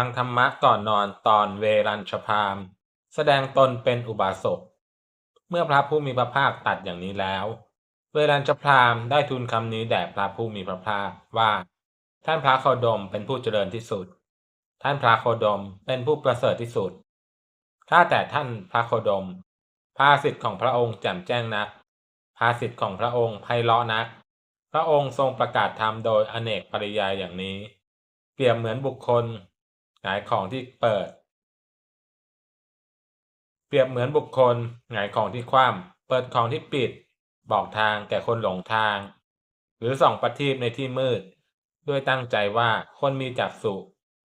ฟังธรรมะก่อนนอนตอนเวรัญชพามแสดงตนเป็นอุบาสก เมื่อพระผู้มีพระภาคตัดอย่างนี้แล้ว เวรัญชพามได้ทูลคำนี้แด่พระผู้มีพระภาคว่า ท่านพระโคดมเป็นผู้เจริญที่สุด ท่านพระโคดมเป็นผู้ประเสริฐที่สุด ข้าแต่ท่านพระโคดม ภาสิทธิ์ของพระองค์แจ่มแจ้งนัก ภาสิทธิ์ของพระองค์ไพเราะนัก พระองค์ทรงประกาศธรรมโดยอเนกปริยายอย่างนี้ เปรียบเหมือนบุคคล หงายของที่เปิด เปรียบเหมือนบุคคลหงายของที่คว่ำเปิดของที่ปิด บอกทางแก่คนหลงทาง หรือส่องประทีปในที่มืด ด้วยตั้งใจว่าคนมีจักษุ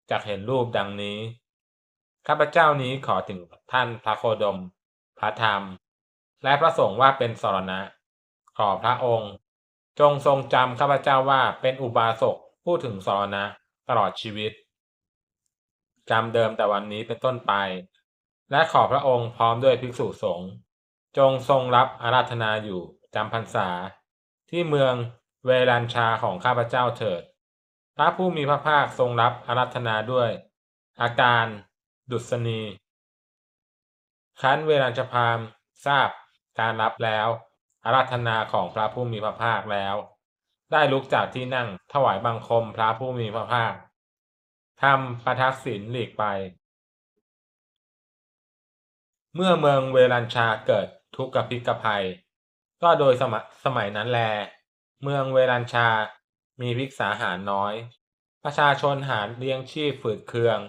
จักเห็นรูปดังนี้ ข้าพเจ้านี้ขอถึงท่านพระโคดม พระธรรม และพระสงฆ์ว่าเป็นสรณะ ขอพระองค์ จงทรงจำข้าพเจ้าว่าเป็นอุบาสกพูดถึงสรณะตลอดชีวิต จำเดิมแต่วันนี้เป็นต้นไป และขอพระองค์พร้อมด้วยภิกษุสงฆ์จงทรงรับอาราธนาอยู่จำพรรษา ที่เมืองเวรัญชาของข้าพเจ้าเถิด พระผู้มีพระภาคทรงรับอาราธนาด้วย อาการดุษณีคั้นเวรัญชพามทราบการรับแล้วอาราธนาของพระผู้มีพระภาคแล้ว ได้ลุกจากที่นั่งถวายบังคมพระผู้มีพระภาค ทำประทักษิณหลีกไป เมื่อเมืองเวรัญชาเกิดทุกขพิกภัย ก็โดยสมสมัยนั้นแล เมืองเวรัญชามีภิกษาหารน้อย ประชาชนหารเลี้ยงชีพฝืดเคือง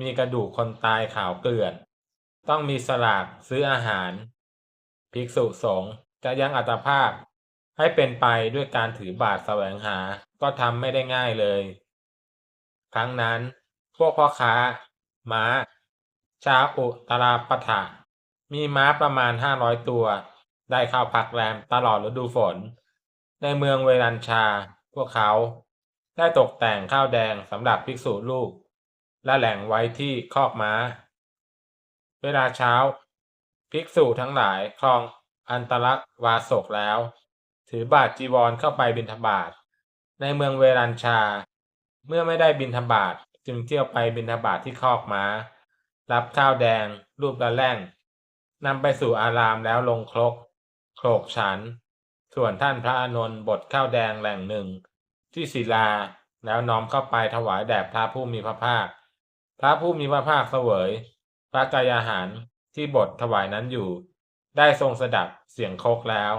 มีกระดูกคนตายขาวเกลื่อน ต้องมีสลากซื้ออาหาร ภิกษุสงฆ์จะยังอัตภาพให้เป็นไปด้วยการถือบาทแสวงหาก็ทำไม่ได้ง่ายเลย ครั้งนั้น พวกพ่อค้า ม้า ชาอุตราปถะมีม้าประมาณห้าร้อยตัว ได้เข้าพักแรมตลอดฤดูฝน ในเมืองเวรัญชา พวกเขา ได้ตกแต่งข้าวแดงสำหรับภิกษุลูก และแหล่งไว้ที่คอกม้า เวลาเช้า ภิกษุทั้งหลายคลองอันตรวาสกแล้ว ถือบาทจีวรเข้าไปบิณฑบาตในเมืองเวรัญชา เมื่อไม่ได้บินทบาทจึงเที่ยวไปบินทบาทที่คอกม้า รับข้าวแดง รูปละแล่งนำไปสู่อารามแล้วลงครกโขลกฉัน ส่วนท่านพระอานนท์บดข้าวแดงแหล่งหนึ่ง ที่ศิลาแล้วน้อมเข้าไปถวายแด่พระผู้มีพระภาค พระผู้มีพระภาคเสวย พระกายอาหารที่บดถวายนั้นอยู่ ได้ทรงสดับเสียงโคกแล้ว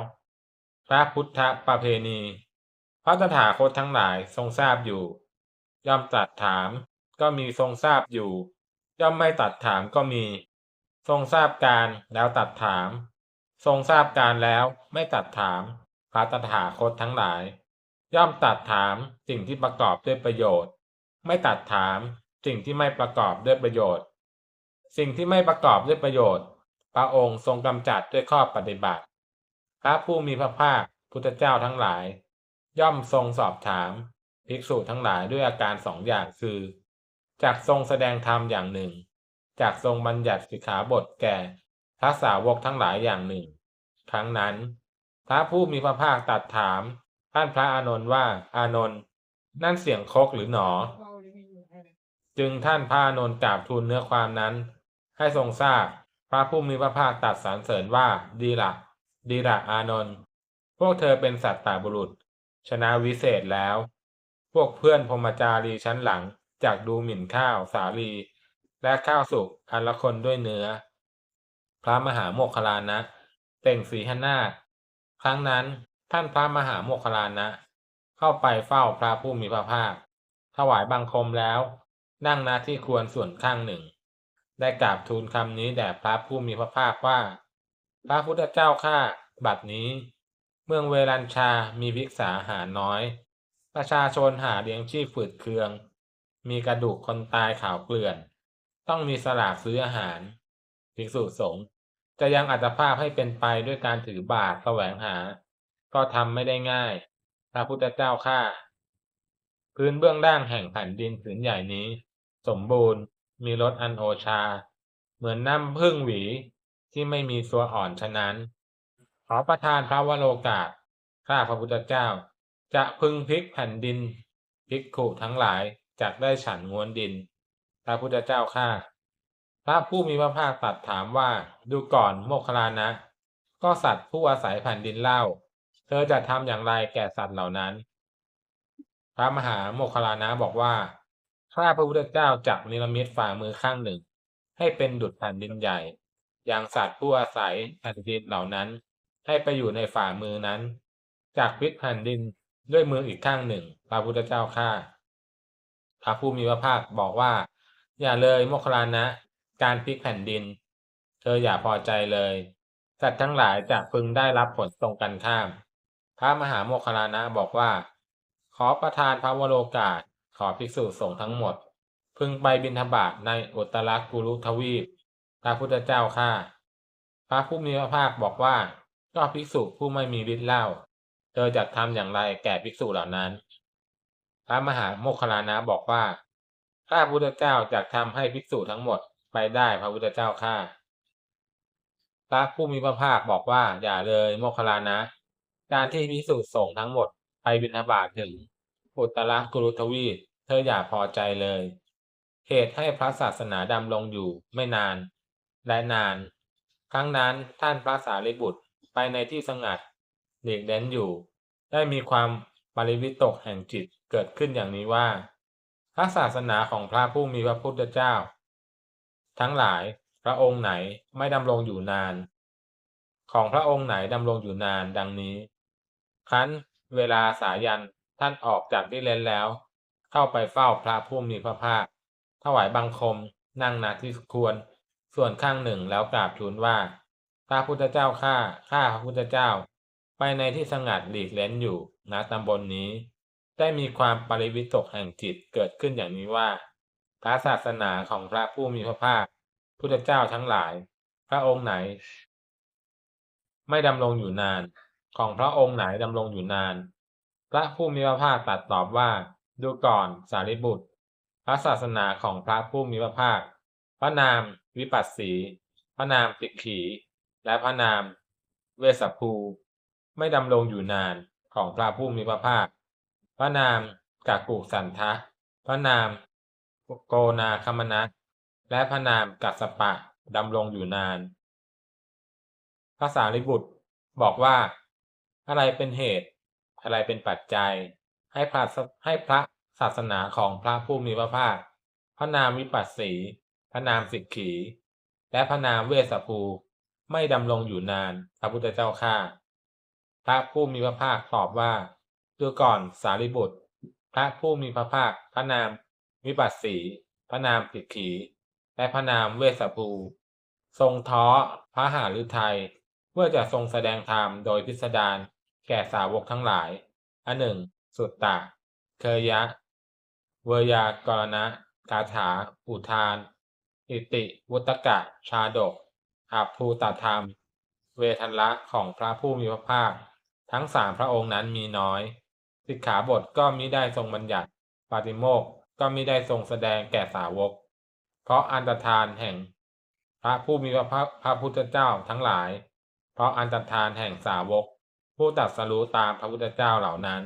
พระพุทธประเพณี พระตถาคตทั้งหลายทรงทราบอยู่ ย่อมตัดถามก็มีทรงทราบอยู่ ย่อมไม่ตัดถามก็มี ทรงทราบการแล้วตัดถาม ทรงทราบการแล้วไม่ตัดถามพระตถาคตทั้งหลาย ย่อมตัดถามสิ่งที่ประกอบด้วยประโยชน์ ไม่ตัดถามสิ่งที่ไม่ประกอบด้วยประโยชน์ สิ่งที่ไม่ประกอบด้วยประโยชน์ พระองค์ทรงกำจัดด้วยข้อปฏิบัติ พระผู้มีพระภาคพุทธเจ้าทั้งหลาย ย่อมทรงสอบถาม ภิกษุทั้งหลายด้วยอาการสองอย่างคือ จากทรงแสดงธรรมอย่างหนึ่ง จากทรงบัญญัติสิกขาบทแก่พระสาวกทั้งหลายอย่างหนึ่ง ครั้งนั้น พระผู้มีพระภาคตัดถาม ท่านพระอานนท์ว่า อานนท์นั่นเสียงโคกหรือหนอ จึงท่านพระอานนท์กราบทูลเนื้อความนั้น ให้ทรงทราบพระผู้มีพระภาคตัดสรรเสริญว่า ดีละดีละอานนท์พวกเธอเป็นสัตตาบุรุษ ชนะวิเศษแล้ว พวกเพื่อนพมจารีชั้นหลังจากดูหมิ่นข้าวสาลี และข้าวสุกอันละคนด้วยเนื้อ พระมหาโมคคลานะเต่งสีหนาครั้งนั้นท่านพระมหาโมคคลานะ เข้าไปเฝ้าพระผู้มีพระภาค ถวายบังคมแล้ว นั่งณที่ควรส่วนข้างหนึ่ง ได้กราบทูลคำนี้แด่พระผู้มีพระภาคว่า พระพุทธเจ้าข้าบัดนี้ เมืองเวรัญชามีภิกษาหาน้อย ประชาชนหาเลี้ยงชีพฝืดเคือง มีกระดูกคนตายข่าวเกลื่อน ต้องมีสลากซื้ออาหาร ภิกษุสงฆ์จะยังอัตภาพให้เป็นไปด้วยการถือบาตรแสวงหา ก็ทำไม่ได้ง่าย พระพุทธเจ้าข้าพื้นเบื้องล่างแห่งแผ่นดินผืนใหญ่นี้ สมบูรณ์ มีรสอันโอชา เหมือนน้ำพึ่งหวีที่ไม่มีตัวอ่อนฉะนั้น ขอประทานพระวโรกาสข้าพระพุทธเจ้า จะพึงพลิกแผ่นดินพิกขุทั้งหลายจากได้ฉันงวนดิน พระพุทธเจ้าข้าพระผู้มีพระภาคตรัสถามว่าดูก่อนโมคลานะ ก็สัตว์ผู้อาศัยแผ่นดินเล่า เธอจะทำอย่างไรแก่สัตว์เหล่านั้น พระมหาโมคลานะบอกว่าข้าพระพุทธเจ้าจักนิรมิตฝ่ามือข้างหนึ่ง ให้เป็นดุจแผ่นดินใหญ่ อย่างสัตว์ผู้อาศัยแผ่นดินเหล่านั้น ให้ไปอยู่ในฝ่ามือนั้น จากพลิกแผ่นดิน ด้วยมืออีกข้างหนึ่ง พระพุทธเจ้าข้าพระผู้มีพระภาคบอกว่า อย่าเลยโมคลานะ การพลิกแผ่นดิน เธออย่าพอใจเลยสัตว์ทั้งหลายจะพึงได้รับผลตรงกันข้าม พระมหาโมคลานะบอกว่า ขอประทานพระวโรกาสขอภิกษุสงฆ์ทั้งหมด พึงไปบิณฑบาตในอุตรกุลุทวีป พระพุทธเจ้าข้าพระผู้มีพระภาคบอกว่าก็ภิกษุผู้ไม่มีฤทธิ์เล่า เธอจะทำอย่างไรแก่ภิกษุเหล่านั้น พระมหาโมคคลานะบอกว่าข้าพุทธเจ้าจะทำให้ภิกษุทั้งหมดไปได้พระพุทธเจ้าข้าพระผู้มีพระภาคบอกว่าอย่าเลยโมคคลานะ การที่ภิกษุสงฆ์ทั้งหมดไปบิณฑบาตถึงอุตรกุลุทวีเธออย่าพอใจเลยเหตุให้พระศาสนาดำลงอยู่ไม่นานและนาน ครั้งนั้นท่านพระสารีบุตรไปในที่สงัด หลีกเล้นอยู่ ได้มีความปริวิตกแห่งจิตเกิดขึ้นอย่างนี้ว่า พระศาสนาของพระผู้มีพระพุทธเจ้า ทั้งหลายพระองค์ไหนไม่ดำรงอยู่นาน ของพระองค์ไหนดำรงอยู่นานดังนี้ครั้นเวลาสายันท่านออกจากที่เล้นแล้ว เข้าไปเฝ้าพระผู้มีพระภาคถวายบังคมนั่งณที่ควร ส่วนข้างหนึ่งแล้วกราบทูลว่า พระพุทธเจ้าข้าข้าพระพุทธเจ้า ไปในที่สงัดหลีกเล้นอยู่ณตำบลนนี้ ได้มีความปริวิตกแห่งจิตเกิดขึ้นอย่างนี้ว่า พระศาสนาของพระผู้มีพระภาคพุทธเจ้าทั้งหลาย พระองค์ไหน ไม่ดำรงอยู่นาน ของพระองค์ไหนดำรงอยู่นาน พระผู้มีพระภาคตรัสตอบว่า ดูก่อนสารีบุตร พระศาสนาของพระผู้มีพระภาค พระนามวิปัสสี พระนามติขี และพระนามเวสสภู ไม่ดำรงอยู่นานของพระผู้มีพระภาค พระนามกากุสันทะ พระนามโกนาคมนะและพระนามกัสปะดำรงอยู่นาน พระสารีบุตรบอกว่า อะไรเป็นเหตุ อะไรเป็นปัจจัย ให้พระให้พระศาสนาของพระผู้มีพระภาค พระนามวิปัสสี พระนามสิกขี และพระนามเวสสภู ไม่ดำรงอยู่นาน พระพุทธเจ้าข้า พระผู้มีพระภาคตอบว่าดูก่อนสารีบุตร พระผู้มีพระภาค พระนาม วิปัสสี พระนามสิกขี และพระนามเวสสภู ทรงท้อพระหาฤทัยเพื่อจะทรงแสดงธรรมโดยพิสดารแก่สาวกทั้งหลาย อันหนึ่ง สุตตะ เคยยะเวยากรณะคาถา อุทาน อิติวุตกะ ชาดกอาภูตธรรม เวทันละของพระผู้มีพระภาค ทั้งสามพระองค์นั้นมีน้อย สิกขาบทก็มิได้ทรงบัญญัติ ปาติโมกข์ก็มิได้ทรงแสดงแก่สาวก เพราะอันตรธานแห่ง พระผู้มีพระพระพุทธเจ้าทั้งหลาย เพราะอันตรธานแห่งสาวก ผู้ตรัสรู้ตามพระพุทธเจ้าเหล่านั้น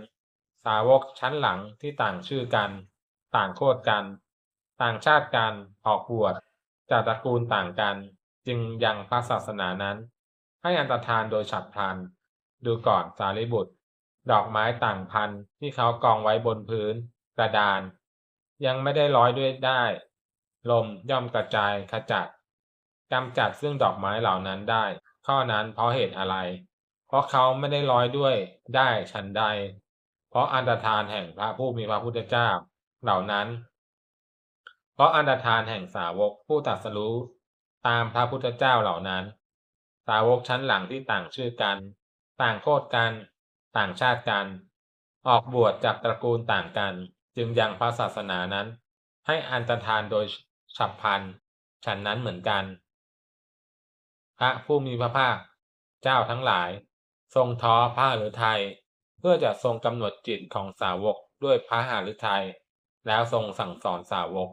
สาวกชั้นหลังที่ต่างชื่อกัน ต่างโคดกัน ต่างชาติกันออกบวชจากตระกูลต่างกัน จึงยังพระศาสนานั้น ให้อันตรธานโดยฉับพลัน ดูก่อนสารีบุตร ดอกไม้ต่างพันที่เขากองไว้บนพื้น กระดาน ยังไม่ได้ร้อยด้วยได้ ลมย่อมกระจายขจัดกำจัดซึ่งดอกไม้เหล่านั้นได้ ข้อนั้นเพราะเหตุอะไร เพราะเขาไม่ได้ร้อยด้วยได้ฉันใด เพราะอันตรธานแห่งพระผู้มีพระพุทธเจ้าเหล่านั้น เพราะอันตรธานแห่งสาวกผู้ตรัสรู้ตามพระพุทธเจ้าเหล่านั้น สาวกชั้นหลังที่ต่างชื่อกัน ต่างโคดกัน ต่างชาติกัน ออกบวชจากตระกูลต่างกัน จึงยังพระศาสนานั้น ให้อันตรธานโดยฉับพลันฉันนั้นเหมือนกัน พระผู้มีพระภาค เจ้าทั้งหลาย ทรงท้อพระหฤทัยเพื่อจะทรงกำหนดจิตของสาวกด้วยพระหฤทัยแล้วทรงสั่งสอนสาวก